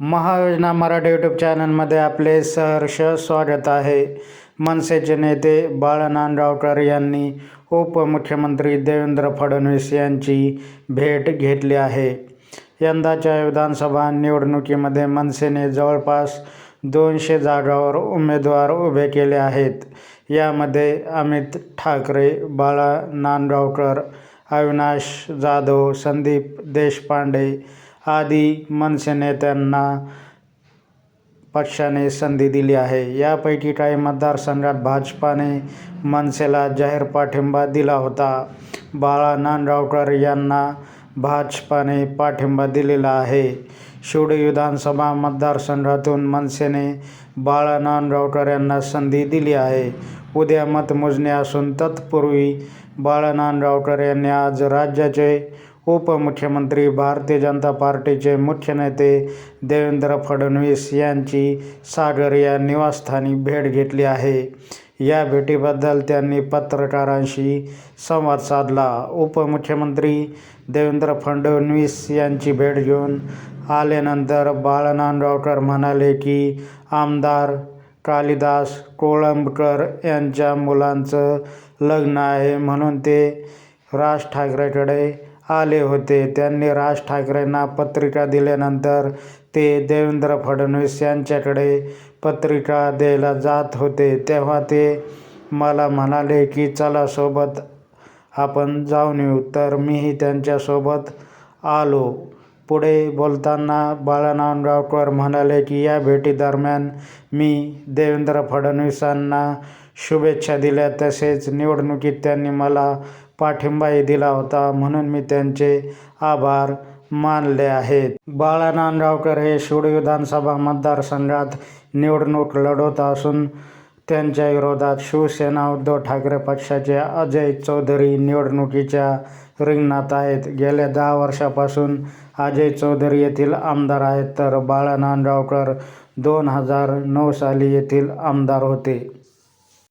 महायोजना Marathi YouTube चॅनलमध्ये आपले सहर्ष स्वागत आहे. मनसेचे नेते बाळा नांदगावकर यांनी उपमुख्यमंत्री देवेंद्र फडणवीस यांची भेट घेतली आहे. यंदाच्या विधानसभा निवडणुकीमध्ये मनसेने जवळपास दोनशे जागावर उमेदवार उभे केले आहेत. यामध्ये अमित ठाकरे बाळा नांदगावकर अविनाश जाधव संदीप देशपांडे आदी मनसे नेत्यांना पक्षाने संधी दिली आहे. यापैकी काही मतदारसंघात भाजपाने मनसेला जाहीर पाठिंबा दिला होता. बाळा नांदगावकर यांना भाजपाने पाठिंबा दिलेला आहे. शिवडी विधानसभा मतदारसंघातून मनसेने बाळा नांदगावकर यांना संधी दिली आहे. उद्या मतमोजणी असून तत्पूर्वी बाळा नांदगावकर यांनी आज राज्याचे उपमुख्यमंत्री भारतीय जनता पार्टीचे मुख्य नेते देवेंद्र फडणवीस यांची सागर या निवासस्थानी भेट घेतली आहे. या भेटीबद्दल त्यांनी पत्रकारांशी संवाद साधला. उपमुख्यमंत्री देवेंद्र फडणवीस यांची भेट घेऊन आल्यानंतर बाळनांदगावकर म्हणाले की आमदार कालिदास कोळंबकर यांच्या मुलांचं लग्न आहे म्हणून ते राज ठाकरेकडे आले होते. त्यांनी राज ठाकरेंना पत्रिका दिल्यानंतर ते देवेंद्र फडणवीस यांच्याकडे पत्रिका द्यायला जात होते. तेव्हा ते मला म्हणाले की चला सोबत आपण जाऊन येऊ. तर मीही त्यांच्यासोबत आलो. पुढे बोलताना बाळानांदगावकर म्हणाले की या भेटीदरम्यान मी देवेंद्र फडणवीसांना शुभेच्छा दिल्या. तसेच निवडणुकीत त्यांनी मला पाठिंबाही दिला होता म्हणून मी त्यांचे आभार मानले आहेत. बाळा नांदगावकर हे शिवड विधानसभा मतदारसंघात निवडणूक लढवत असून त्यांच्या विरोधात शिवसेना उद्धव ठाकरे पक्षाचे अजय चौधरी निवडणुकीच्या रिंगणात आहेत. गेल्या दहा वर्षापासून अजय चौधरी येथील आमदार आहेत तर बाळा नांदगावकर दोन हजार नऊ साली येथील आमदार होते.